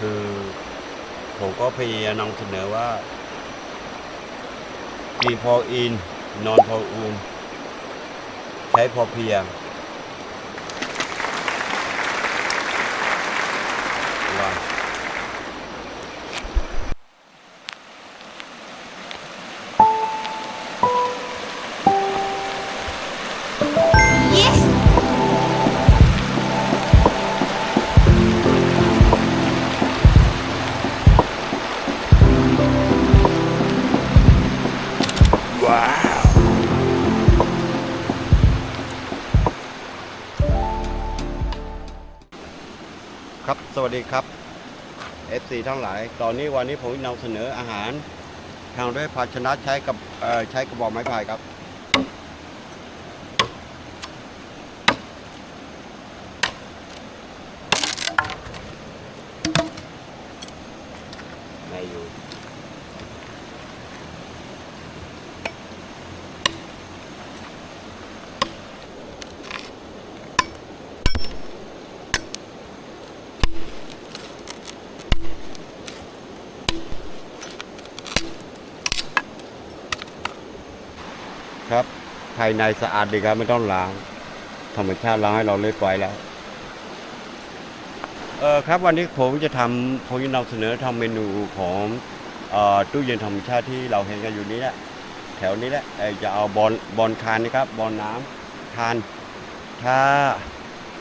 คือ ผมก็พยายามนำเสนอว่า มีพออิน นอนพออูมใช้พอเพียง ดีครับ FC ทั้งหลาย ตอนนี้วันนี้ผมนำเสนออาหารทางด้วยภาชนะใช้กับใช้กระบอกไม้พายครับ ไม่อยู่ ครับ ภายในสะอาดดีครับไม่ต้องล้าง ธรรมชาติล้างให้เราเรียบร้อยแล้ว เออครับวันนี้ผมจะทำผมจะนำเสนอทำเมนูของออตู้เย็นธรรมชาติที่เราเห็นกันอยู่นี้แหละแถวนี้แหละจะเอาบอลบอลคานนะครับบอลน้ำคานถ้า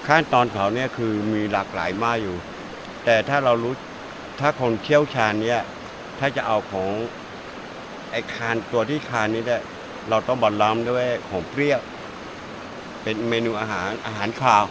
ขั้นตอนเขาเนี่ยคือมีหลากหลายมากอยู่ แต่ถ้าเรารู้ถ้าคนเชี่ยวชาญเนี่ยถ้าจะเอาของไอ้คานตัวที่คานนี้เนี่ย เราต้องบอลล้อมด้วยของเปรี้ยว เป็นเมนูอาหารอาหารคาว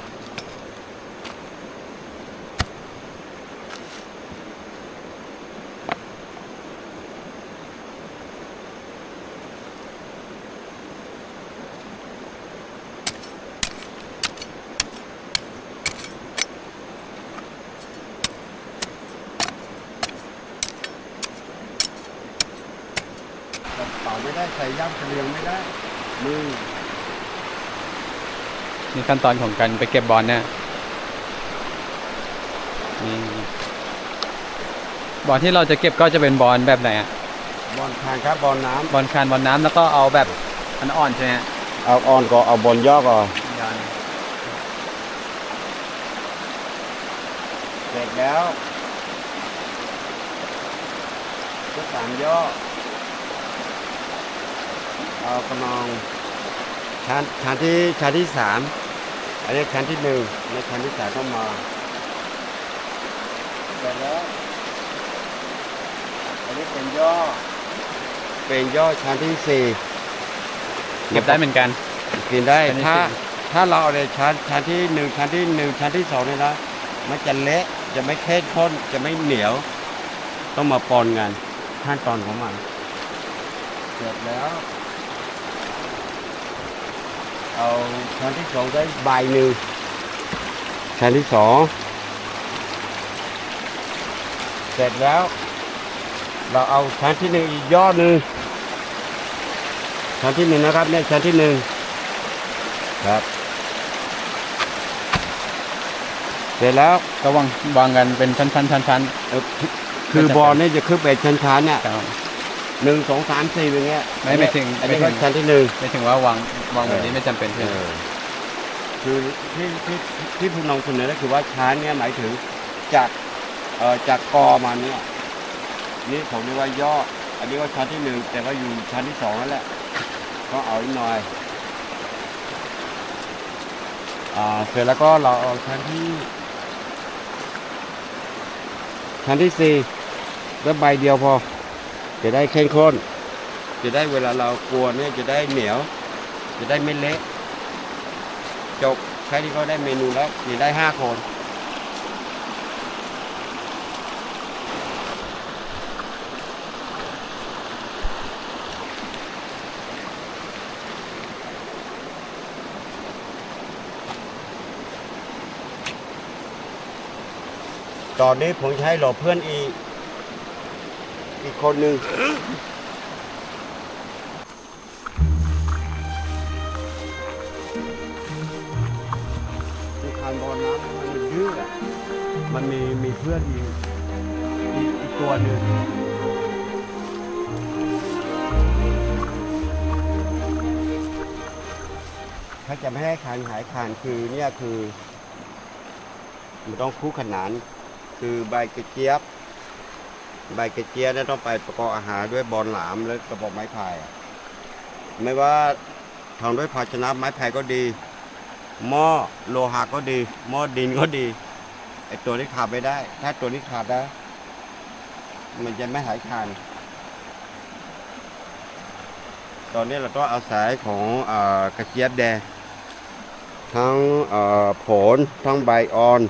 กระเป๋าไม่ได้ใส่ย่ำเฉลียงไม่ได้มือ นี่ขั้นตอนของการไปเก็บบอลเนี่ยนี่บอลที่เราจะเก็บก็จะเป็นบอลแบบไหนอะบอลคานครับบอลน้บอลคานบอลน้ำแล้วก็เอาแบบอันอ่อนใช่ไหมฮะำเอาอ่อนก็เอาบอลย่อก่อนเสร็จแล้วก็สามย่อเอากระนอง ชั้นชั้นที่ชั้นที่สามอันนี้ชั้นที่หนึ่งในชั้นที่สามต้องมาเสร็จแล้วอันนี้เป็นย่อ เป็นย่อชั้นที่สี่เก็บได้เหมือนกัน กินได้ชั้นที่ถ้าสี่ ถ้าเราเอาในชั้นชั้นที่หนึ่งชั้นที่หนึ่งชั้นที่สองเนี่ยนะมันจะเละจะไม่เข้มข้นจะไม่เหนียว ต้องมาปอนกันขั้นตอนของมันเสร็จแล้ว เอาชั้นที่สองได้ใบหนึ่งชั้นที่สองเสร็จแล้ว เราเอาชั้นที่หนึ่งอีกย่อหนึ่งชั้นที่หนึ่งนะครับเนี่ยชั้นที่หนึ่งครับ เสร็จแล้วก็วางวางกันเป็นชั้นชั้นชั้นชั้นเอ่อคือคือบอลเนี่ยจะขึ้นไปชั้นๆเนี่ยครับ หนึ่งสองสามสี่อย่างเงี้ยไม่ไม่ถึงอันนี้ไม่ก็ถึง ชั้นที่หนึ่ง ไม่ถึงว่าวางวางแบบนี้เออไม่จำเป็นใช่ไหมคือที่ที่ที่ผมนำเสนอก็คือว่าชั้นเนี่ยหมายถึงจากเอ่อจากกอมาเนี่ยนี่ผมเรียกว่าย่อ อันนี้ว่าชั้นที่หนึ่งแต่ก็อยู่ชั้นที่สองนั่นแหละก็เอาอีกหน่อยอ่าเสร็จแล้วก็เราเอาชั้นที่ ชั้นที่สี่แล้วใบเดียวพอ จะได้เข้มข้น จะได้เวลาเรากวนเนี่ยจะได้เหนียว จะได้ไม่เละจบแค่นี้ก็ได้เมนูแล้วกินได้ห้าคนตอนนี้ผมให้หลบเพื่อนอี อีกคนหนึ่งที่คานบอลน้ำมันยืดอะมันมีมีเพื่อนอีกอีกอีกตัวหนึ่งถ้าจะไม่ให้คานหายคานคือเนี่ยคือมันต้องคู่ขนาน คือใบกระเจี๊ยบ ใบกระเจี๊ยบเนี่ยต้องไปประกอบอาหารด้วยบอลหลามและกระบอกไม้พายอะไม่ว่าทำด้วยภาชนะไม้พายก็ดี หม้อโลหะก็ดี หม้อดินก็ดีไอตัวนี้ขาดไม่ได้ ถ้าตัวนี้ขาดนะมันจะไม่หายคานตอนนี้เราต้องอาศัยของอกระเจี๊ยบแดงทั้งผลทั้งใบอ่อน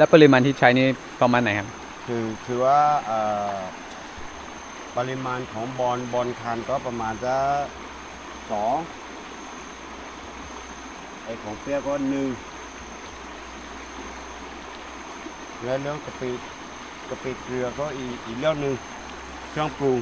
แล้วปริมาณที่ใช้นี่ประมาณไหนครับ คือคือว่าเอ่อปริมาณของบอลบอลคันก็ประมาณจะสองไอของเปียวก็หนึ่งแล้วเรื่องกะปิกะปิเกลือก็อีกอีกเรื่องหนึ่งเครื่องปรุง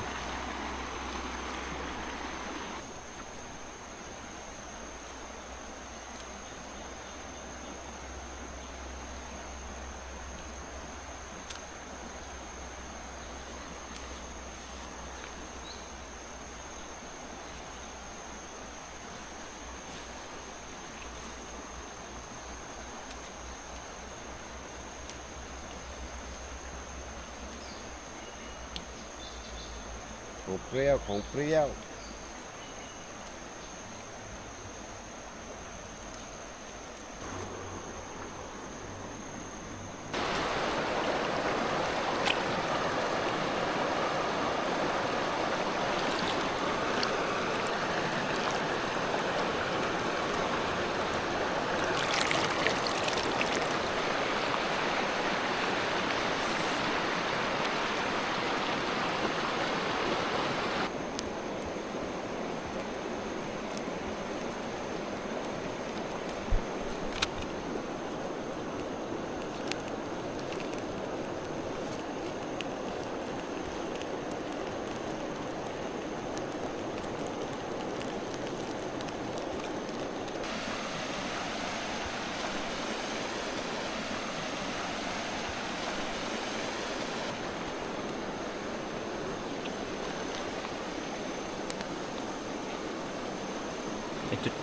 เปรี้ยวของเปรี้ยว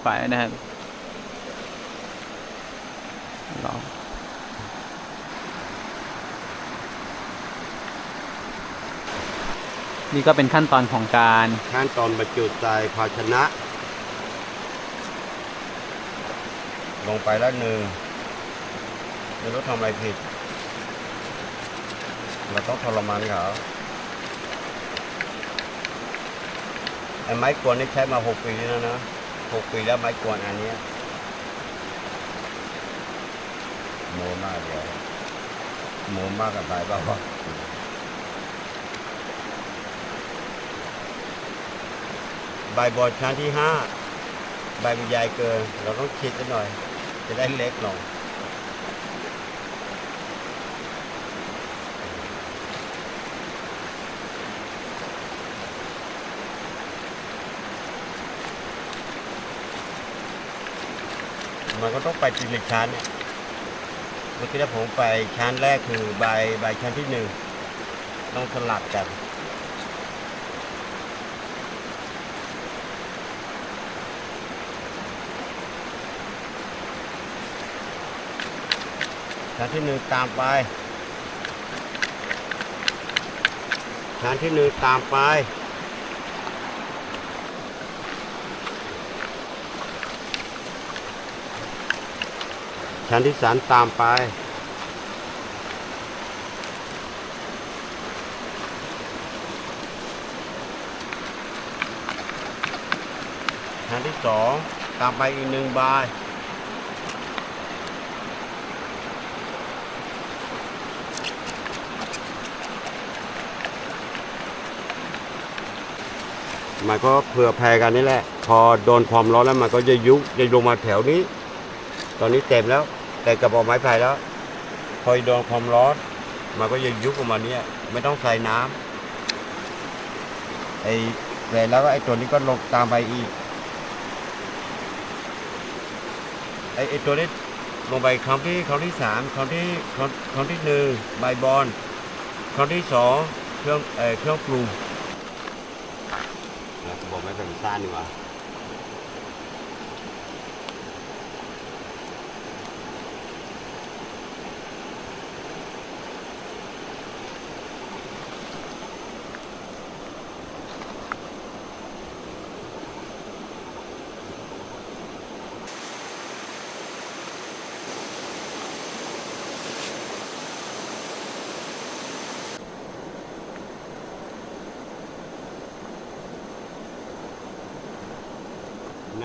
ไปนะครับลองนี่ก็เป็นขั้นตอนของการขั้นตอนบรรจุใส่ภาชนะ ลงไปแล้วหนึ่งไม่รู้ทำอะไรผิด เราต้องทรมานเขาไอ้ไม้กวนนี่ใช้มาหกปีแล้วนะ หกปีแล้วไม้กวนอันนี้โมมากเลยโมมากกับไปบ้าใบบอดชั้นที่ห้าใบมันใหญ่เกิน เราต้องคิดกันหน่อย จะได้เล็กลง มันก็ต้องไปทีละชั้นเนี่ยเมื่อกี้ถ้าผมไปชั้นแรกคือใบใบชั้นที่หนึ่งต้องสลับกันชั้นที่หนึ่งตามไปชั้นที่หนึ่งตามไป ชั้นที่สามตามไป ชั้นที่สองตามไปอีกหนึ่งใบมันก็เผื่อแผ่กันนี่แหละ พอโดนความร้อนแล้วมันก็จะยุบจะลงมาแถวนี้ ตอนนี้เต็มแล้ว แต่กระบอกไม้ไผ่แล้ว พอโดนความร้อน มันก็จะยุบออกมาเนี่ยไม่ต้องใส่น้ำไอ้เสร็จแล้วก็ไอ้ตัวนี้ก็ลงตามไปอีกไอ้ไอ้ตัวนี้ลงไปครั้งที่ครั้งที่สามครั้งที่ครั้งครั้งที่หนึ่งใบบอลครั้งที่สองเครื่องเอ่อเครื่องปรุงแล้วบอกไม่เป็นซ่านดีกว่า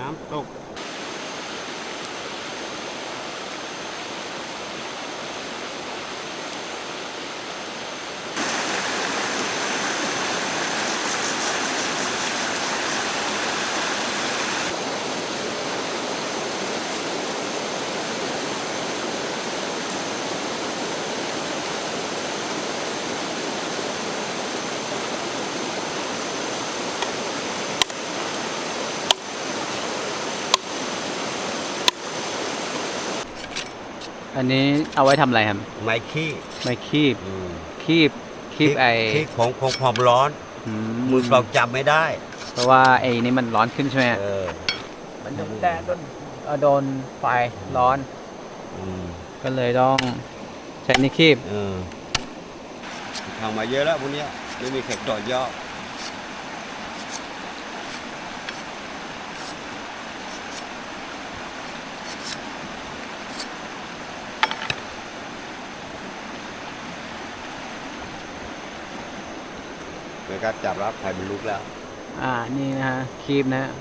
น้ำตก อันนี้เอาไว้ทำอะไรครับ ไม้ขี้ไม่คีบ อืมคีบ คีบไอขี้ของของความร้อนมือเปล่าจับไม่ได้เพราะว่าไอ้นี่มันร้อนขึ้นใช่ไหมเออมันโดนแดดโดนเอ่อโดนไฟร้อน อืมก็เลยต้องใช้นี่คีบ เออทำมาเยอะแล้วพวกเนี้ยไม่มีแขกต่อยอด นะครับจับรับไฟมันลุกแล้ว อ่า นี่นะฮะคีบนะฮะ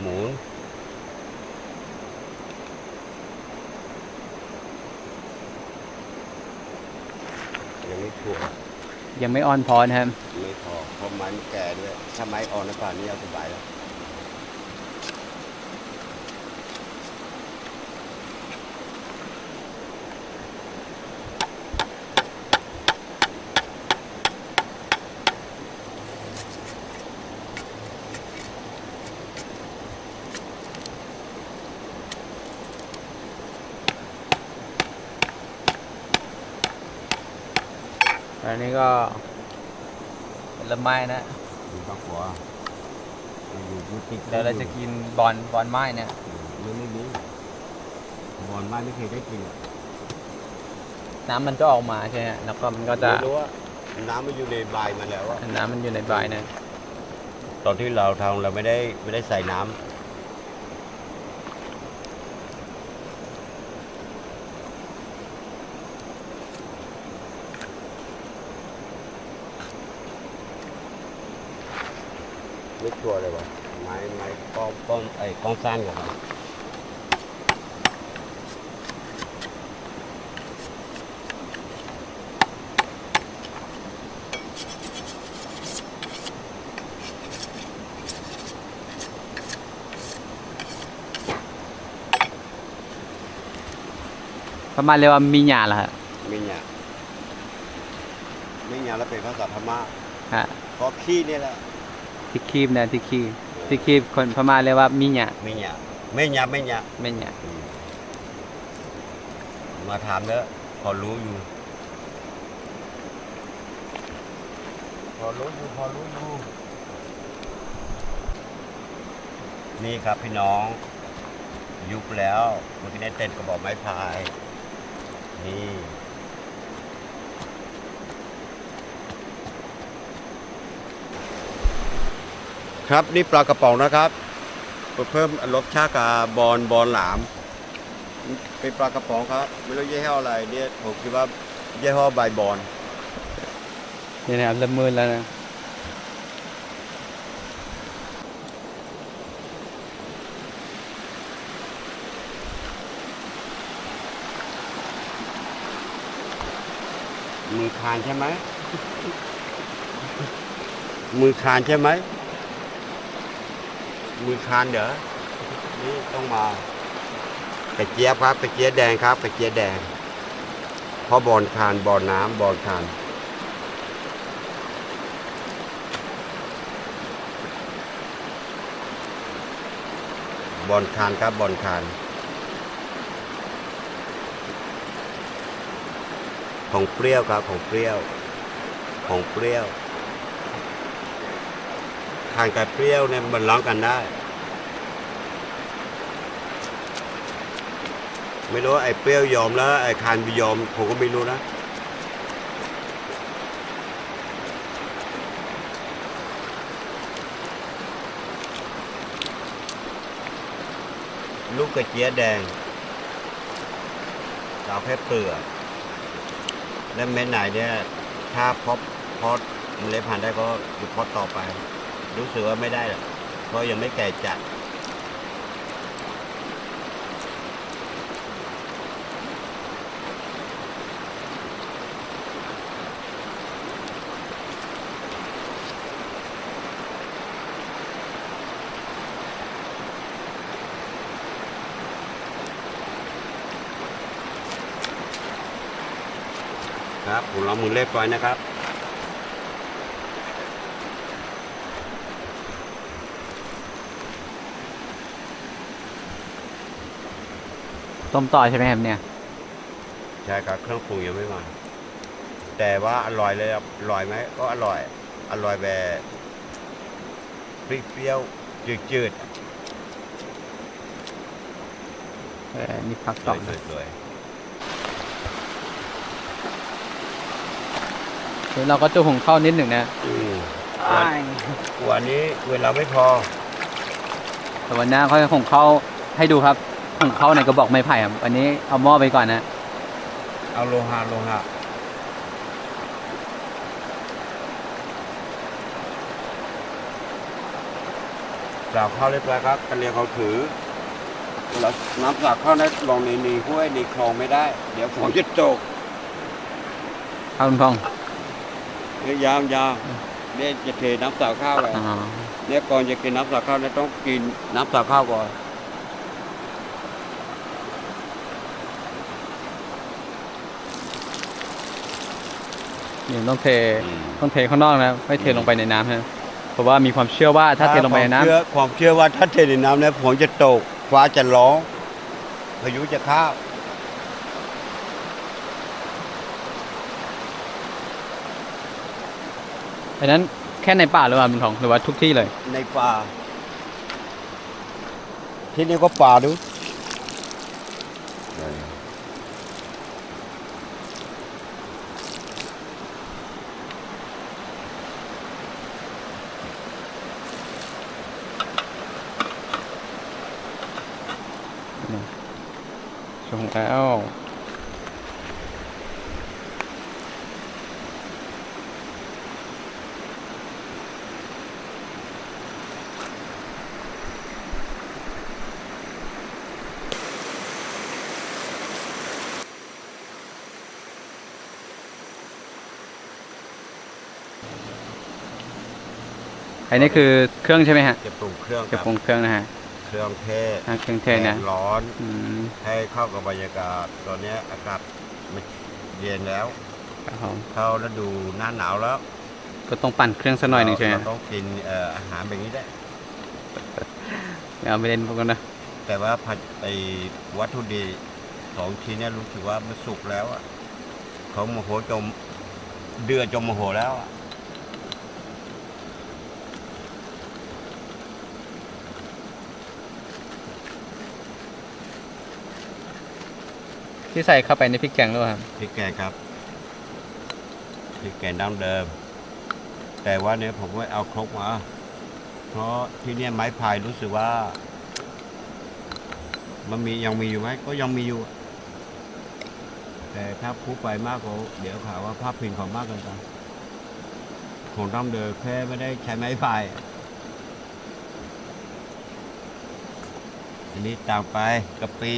หมุนยังไม่ถั่วยังไม่ออนพอนะครับไม่พอเพราะไม้มันแก่ด้วย ถ้าไม้อ่อนแล้วป่านนี้เอาสบายแล้ว อันนี้ก็ผลไม้นะมีข้าวหัวมันอยู่บูติกเดี๋ยวเราจะกินบอลบอลไม้เนี่ยไม่ไม่มีบอลไม้ไม่เคยได้กินอะน้ำมันจะออกมาใช่ไหมแล้วก็มันก็จะไม่รู้ว่าน้ำมันอยู่ในใบมันแล้วอะน้ำมันอยู่ในใบเนี่ยตอนที่เราทำเราไม่ได้ไม่ได้ใส่น้ำ ไม่ชัวร์เลยวะไม้ไม้ก้อนก้อนไอ้ก้อนสั้นกว่ามันประมาณเรียกว่ามีหยาเหรอฮะไม่หยาไม่หยาแล้วเป็นภาษาพม่าฮะ ก็ขี้นี่แหละ ที่คีบนะที่คีบที่คีบคนพม่าเรียกว่ามีหยาไม่หยาไม่หยาไม่หยาไม่หยามาถามเนอะพอรู้อยู่ พอรู้อยู่ พอรู้อยู่ นี่ครับพี่น้อง ยุบแล้วเมื่อกี้ได้เต้นกระบอกไม้พาย นี่ ครับนี่ปลากระป๋องนะครับ เพิ่มรสชาติกับบอลบอลหลาม เป็นปลากระป๋องครับ ไม่รู้ยี่ห้ออะไรเนี่ยผมคิดว่ายี่ห้อใบบอลเนี่ยนะครับเริ่มมืดแล้วนะมือคานใช่ไหม มือคานใช่ไหม มือคานเด้อนี่ต้องมากระเจี๊ยบครับกระเจี๊ยบแดงครับกระเจี๊ยบแดงเพราะบอลคานบอลน้ำบอลคานบอลคานครับบอลคานของเปรี้ยวครับของเปรี้ยว ของเปรี้ยว คานกับเปรี้ยวเนี่ยมันร้องกันได้ ไม่รู้ไอ้เปรี้ยวยอมแล้วไอ้คานไม่ยอมผมก็ไม่รู้นะลูกกระเจี๊ยแดงเราแค่เปลือกและเม็ดไหนเนี่ย ถ้าพาะเพาะเมล็ดพันธุ์ได้ก็หยุดพาะต่อไป รู้สึกว่าไม่ได้หรอกเพราะยังไม่แก่จัดครับผมลองมือเล็บก่อนนะครับ ต้มต่อใช่ไหมครับเนี่ย ใช่ครับเครื่องปรุงยังไม่มา แต่ว่าอร่อยเลยครับอร่อยไหมก็อร่อย อร่อยแบบเปรี้ยวๆจืดเออนี่พักๆสต่อวยๆสวยเดี๋ยวเราก็จะหุงข้าวนิดหนึ่งนะๆอืมวันนี้เวลาไม่พอ แต่วันหน้าเขาจะหุงข้าวให้ดูครับ หุงข้าวในกระบอกไม้ไผ่ครับวันนี้เอาหม้อไปก่อนนะ เอาโลหะโลหะสาวข้าวเรียบร้อยครับกันเรียงเขาถือแล้วน้ำสากข้าวนั้นลงในในห้วยในคลองไม่ได้ เดี๋ยวฝนจะตกข้าวคุณพองเนี่ยยาวยาวเนี่ยจะเทน้ำสากข้าวไปอ๋อ เนี่ยก่อนจะกินน้ำสากข้าวเนี่ยต้องกินน้ำสากข้าวก่อน นี่ต้องเทต้องเทข้างนอกนะ ไม่เทลงไปในน้ำนะเพราะว่ามีความเชื่อว่าถ้าเทลงไปในน้ำความเชื่อความเชื่อว่าถ้าเทในน้ำเนี่ยฝนจะตกฟ้าจะร้องพายุจะเข้าอันนั้นแค่ในป่าหรือเปล่าคุณทองหรือว่าทุกที่เลย ในป่า ที่นี่ก็ป่าดู ชง แล้ว อันนี้คือเครื่องใช่ไหมฮะ จะปรุงเครื่องคจะรับปรุงเครื่องนะฮะ เครื่องเทศอ่าเครื่องเทศนะแกร้อนอืมให้เข้ากับบรรยากาศ ตอนนี้อากาศมันเย็นแล้ว ครับผมเข้าฤดูหน้าหนาวแล้วก็ต้องปั่นเครื่องสักหน่อยหนึ่งใช่ไหมเราฮะต้องกินเอ่ออาหารแบบนี้ได้ไม่เอาไปเล่นพวกนั้นนะแต่ว่าผัดไอ้วัตถุดิบสองชิ้นเนี่ยรู้สึกว่ามันสุกแล้วอะเขาโมโหจมเดือดจมโมโหแล้วอะ ที่ใส่เข้าไปในพริกแกงด้วยครับ พริกแกงครับพริกแกงดั้งเดิม แต่ว่าเนี่ยผมไม่เอาครกมาเพราะที่เนี่ยไม้พายรู้สึกว่า มันมียังมีอยู่ไหมก็ยังมีอยู่ แต่ถ้าพูดไปมากกว่าเดี๋ยวข่าวว่าภาพพิงของมากเกินไปของดั้งเดิมแค่ไม่ได้ใช้ไม้พายอันนี้ตามไปกะปิ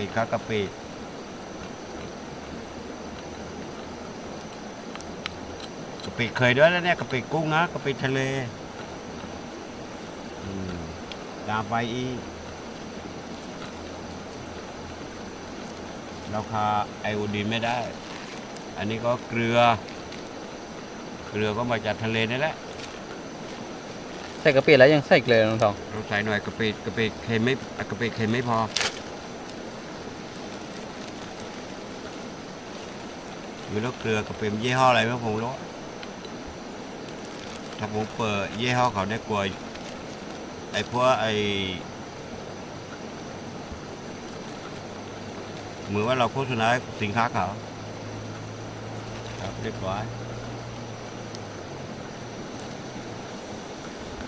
ปิครับกะปิกะปิเคยด้วยแล้วเนี่ยกะปิกุ้งนะกะปิทะเลอืมดาบไฟอีกราคาไอโอดีนไม่ได้ อันนี้ก็เกลือ เกลือก็มาจากทะเลนี่แหละ ใส่กะปิแล้วยังใส่เกลือน้องทองเราใส่หน่อยกะปิกะปิเค็มไม่กะปิเค็มไม่พอ ม่รู้เกลือกะปิยี่ห้ออะไรไม่ผมรู้ถ้าผมเปิดยี่ห้อเขาได้กลัวไอ้พวกไอ้เหมือนว่าเราโฆษณาสินค้าเขาครับเรียบร้อย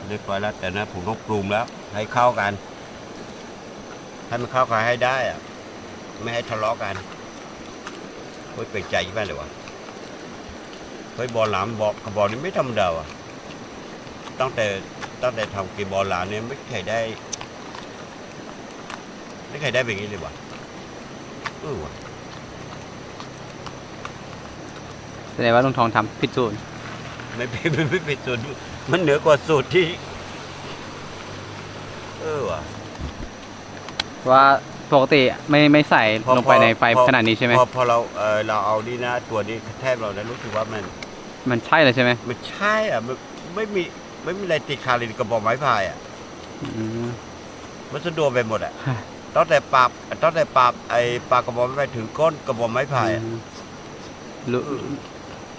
เรียบร้อยแล้วแต่นะผมต้องปรุงแล้ว ให้เข้ากัน ให้มันเข้ากันให้ได้อะไม่ให้ทะเลาะกัน เฮ้ยเป็นใจใช่ไหมเลยวะเฮ้ยบอลหลามบอกกระบอกนี้ไม่ธรรมดาอะตั้งแต่ตั้งแต่ทำกีบอลหลามเนี่ยไม่เคยได้ ไม่เคยได้แบบนี้เลยวะเออวะแสดงว่าลุงทองทำผิดสูตรไม่เป็นไม่ไม่เป็นสูตรมันเหนือกว่าสูตรที่ เออว่ะว่า ปกติไม่ไม่ใส่พอลงไปในไฟพอขนาดนี้ใช่ไหมพอพอเราเออเราเอานี่นะตัวนี้แทบเรานะรู้สึกว่ามัน มันใช่เลยใช่ไหมมันใช่อะมันไม่มีไม่มีอะไรติดคาเลยกระบอกไม้พายอะอืมมันสะดวกไปหมดอะฮะตั้งแต่ปราบตั้งแต่ปราบไอ้ปากกระบอกไม้พายถึงก้นกระบอกไม้พายอะรู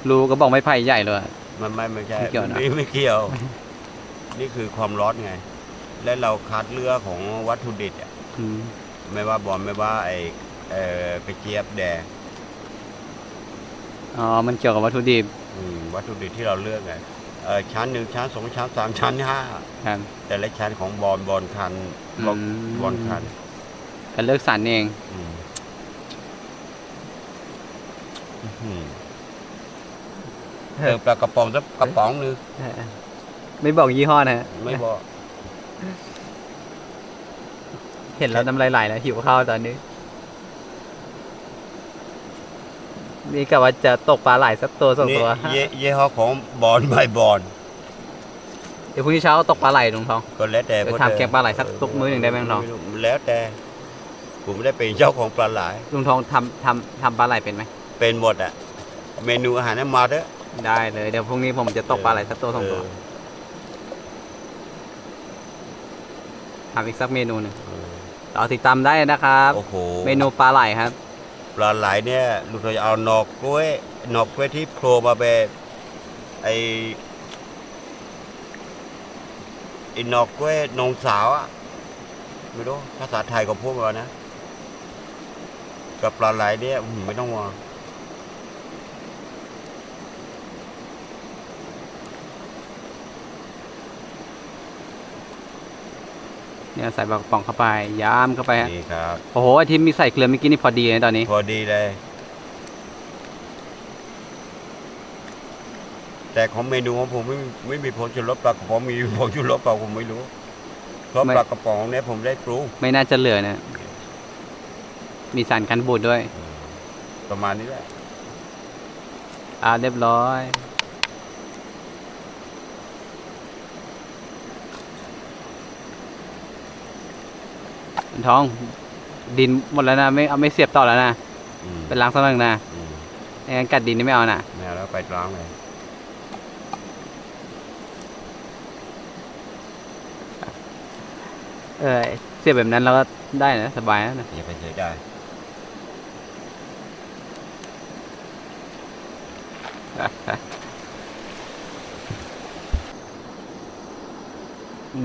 รูก็บอกไม้ไผ่ใหญ่เลยอะมันไม่ไม่ใช่ไม่เกี่ยวนะไม่ไม่เกี่ยว นี่คือความร้อนไง และเราคัดเลือกของวัตถุดิบอะอืม ไม่ว่าบอลไม่ว่าไอ้เอ่อกระเจี๊ยบแดงอ๋อ มันเกี่ยวกับวัตถุดิบอืมวัตถุดิบที่เราเลือกไงเออชั้นหนึ่งชั้นสองชั้นสามชั้นห้าครับ แต่ละชั้นของบอลบอลคันบอลอืม บอลคันการเลือกสรรเอง อืมอื้อหือเติมปลากระป๋องสักกระป๋องหนึงไม่บอกยี่ห้อนะฮะ ไม่บอก เห็นแล้วน้ำลายไหลแล้วหิวข้าวตอนนี้ นี่กะว่าจะตกปลาไหลสักตัวสองนี่ตัวเย่เย่ห้อของบอลใบบอลเดี๋ยวพรุ่งนี้เช้าตกปลาไหลลุงทองก็แล้วแต่เดี๋ยวทำแกงปลาไหลสักทุกมื้อหนึ่งได้ไหมน้องรู้แล้วแต่ผมไม่ได้เป็นเจ้าของปลาไหลลุงทองทำทำทำปลาไหลเป็นไหมเป็นหมดอะเมนูอาหารนั้นมาเถอะได้เลยเดี๋ยวพรุ่งนี้ผมจะตกปลาไหลสักตัวสองตัวเทำอีกสักเมนูหนึ่ง เออเราติดตามได้นะครับ โอ้โหเมนูปลาไหลครับ ปลาไหลเนี่ยลูกเราจะเอาหนอกกล้วยหนอกกล้วยที่โผล่มาเป็นไอไอหนอกกล้วยนงสาวอะไม่รู้ภาษาไทยก็พูดมานะ กับปลาไหลเนี่ยอื้อหือไม่ต้องวาง เนี่ยใส่ปลากระป๋องเข้าไปย้ำเข้าไปฮะนี่ครับ โอ้โหไอที่มีใส่เกลือเมื่อกี้นี่พอดีเลยตอนนี้ พอดีเลย แต่ของเมนูของผมไม่ไม่มีผงชูรสปลากระป๋องมีผงชูรสเปล่าผมไม่รู้เพราะไม่ ปลากระป๋องเนี่ยผมได้ปรุงไม่น่าจะเหลือนะ มีสารกันบูดด้วย ประมาณนี้แหละอ่าเรียบร้อย ท้อง ดินหมดแล้วนะ ไม่เอาไม่เสียบต่อแล้วนะอืมเป็นล้างสักหนึ่งนะอืมไม่งั้นกัดดินนี่ไม่เอานะแม่แล้วไปล้างเลยเออเสียบแบบนั้นเราก็ได้นะสบายนะอย่าไปเสียได้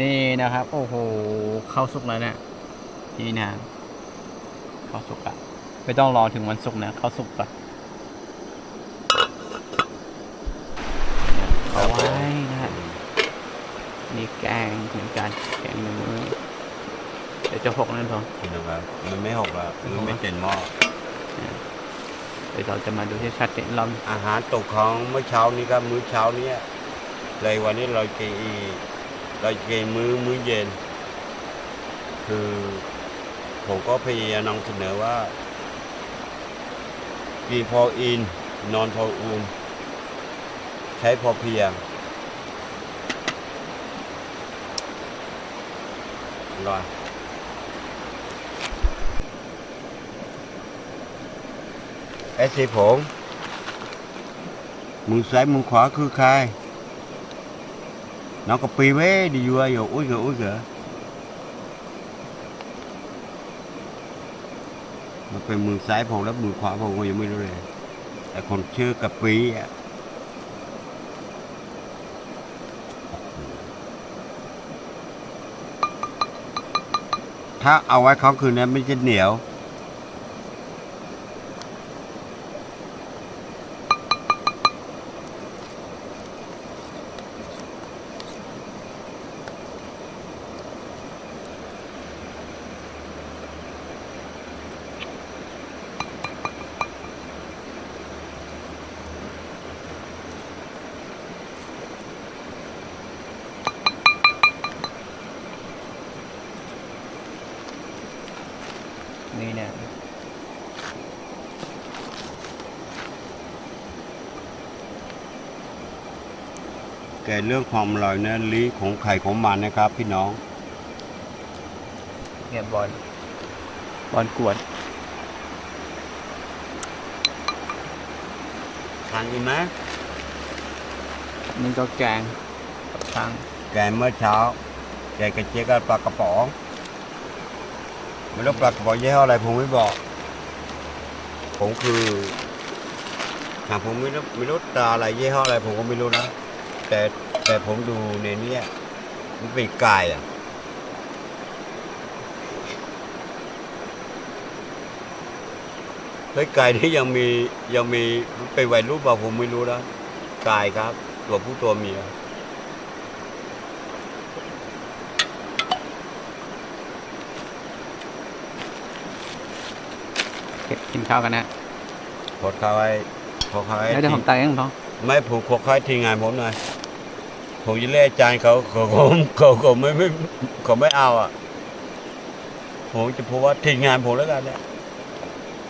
นี่นะครับ โอ้โหเข้าสุกแล้วเนี่ย นี่นะเข้าสุกอะไม่ต้องรอถึงวันศุกร์นะเข้าสุกก่อนเอาไว้นะฮะนี่แกงเหมือนกันแกงหนึ่งมื้อเดี๋ยวจะหกนั่นพอคุณนะครับมันไม่หกแล้วมันไม่เต็มหม้อเดี๋ยวเราจะมาดูที่ชัดเจนเราอาหารตกของเมื่อเช้านี้ก็มื้อเช้านี้เลยวันนี้เรากินอีเรากินมื้อมื้อเย็น คือ ผมก็พยายามนำเสนอว่ากินพออิน นอนพออุ่นใช้พอเพียงร่อยเอสซีผมมือซ้ายมือขวาคือใคร nó có pi vé đi vừa rồi ui kìa ui kìa nó เป็นมือซ้ายผมแล้วมือขวาผมก็ยังไม่รู้เลย แต่คนชื่อกะปีอะถ้าเอาไว้เขาคืนนั้นไม่จะเหนียว เรื่องความอร่อยนะลิ้นของไข่ของมันนะครับ พี่น้องเนี่ยบอลบอลกวดทานดีไหมนี่ก็แกงกับช่างแกงเมื่อเช้าแกงกระเจี๊ยบกับปลากระป๋องไม่รู้ปลากระป๋องยี่ห้ออะไรผมไม่บอก ผมคือหากผมไม่รู้ไม่รู้ตราอะไรยี่ห้ออะไรผมก็ไม่รู้นะ แต่ แต่ผมดูในเนี้ยมันเป็นไก่อะเฮ้ยไก่ที่ยังมียังมีเป็นวัยรุ่นเปล่าผมไม่รู้นะไก่ครับ ตัวผู้ตัวเมียเก็บกินข้าวกันนะขอเขาให้ขอเขาให้แล้วเดี๋ยวผมตักเองท้องไม่ผมขอเขาให้ทีมงานผมหน่อย ผมจะเรียกอาจารย์เขาเขาเขาเขาไม่ไม่เขาไม่เอาอะผมจะพูดว่าทีมงานผมแล้วกันเนี่ย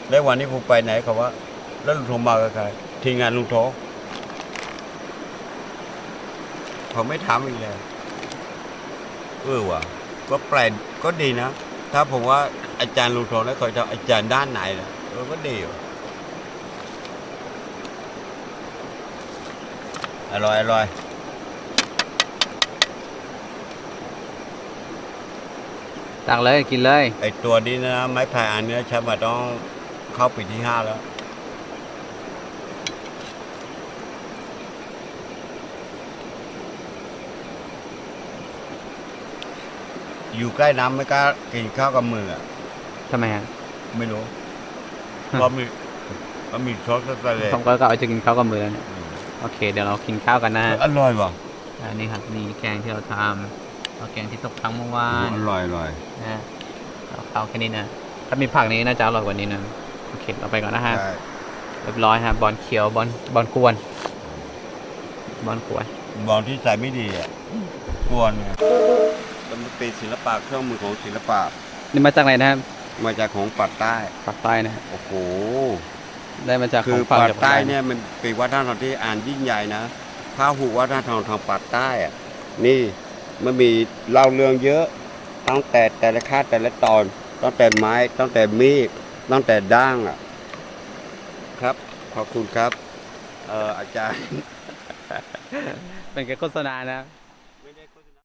แล้ววันนี้ผมไปไหนเขาว่า แล้วลุงโทรมากับใครทีมงานลุงโทรเขาไม่ทำอีกแล้วเออว่ะ ก็แปลกก็ดีนะ ถ้าผมว่าอาจารย์ลุงโทรแล้วเขาจะอาจารย์ด้านไหนนะเออก็ดีว่ะอร่อยอร่อย ตักเลยกินเลย ไอตัวนี้นะ ไม้พายอันเนี้ยใช้มาต้องเข้าปีที่ห้าแล้ว อยู่ใกล้น้ำไม่กล้ากินข้าวกับมืออะทำไมอะไม่รู้ เพราะมีเพราะมีช็อตสเลยผมก็เอาจะกินข้าวกับมือแล้วเนี่ย โอเค เดี๋ยวเรากินข้าวกันนะฮะอร่อยว่ะ อันนี้ครับนี่แกงที่เราทำ เอาแกงที่ตกค้างเมื่อวานอร่อยอร่อยนะฮะเอาข้าวแค่นี้นะ ถ้ามีผักนี้น่าจะอร่อยกว่านี้นะ โอเค เราไปก่อนนะฮะใช่เรียบร้อยฮะ บอลเขียว บอล บอลกวน บอลกวน บอลที่ใส่ไม่ดีอะ กวนไงมันเป็นศิลปะเครื่องมือของศิลปะ นี่มาจากไหนนะครับ มาจากของปักใต้ปากใต้นะฮะโอ้โห ได้มาจากคืขอองฝากปักจากใต้ภาคเนี่ยมันเป็นวัฒนธรรมที่อ่านยิ่งใหญ่นะพาหูวัฒนธรรมทางปักใต้อะนี่ มันมีเล่าเรื่องเยอะ ตั้งแต่แต่ละคาแต่ละตอน ตั้งแต่ไม้ ตั้งแต่มีด ตั้งแต่ด้างอะ ครับ ขอบคุณครับ เอออาจารย์ เป็นแค่โฆษณานะ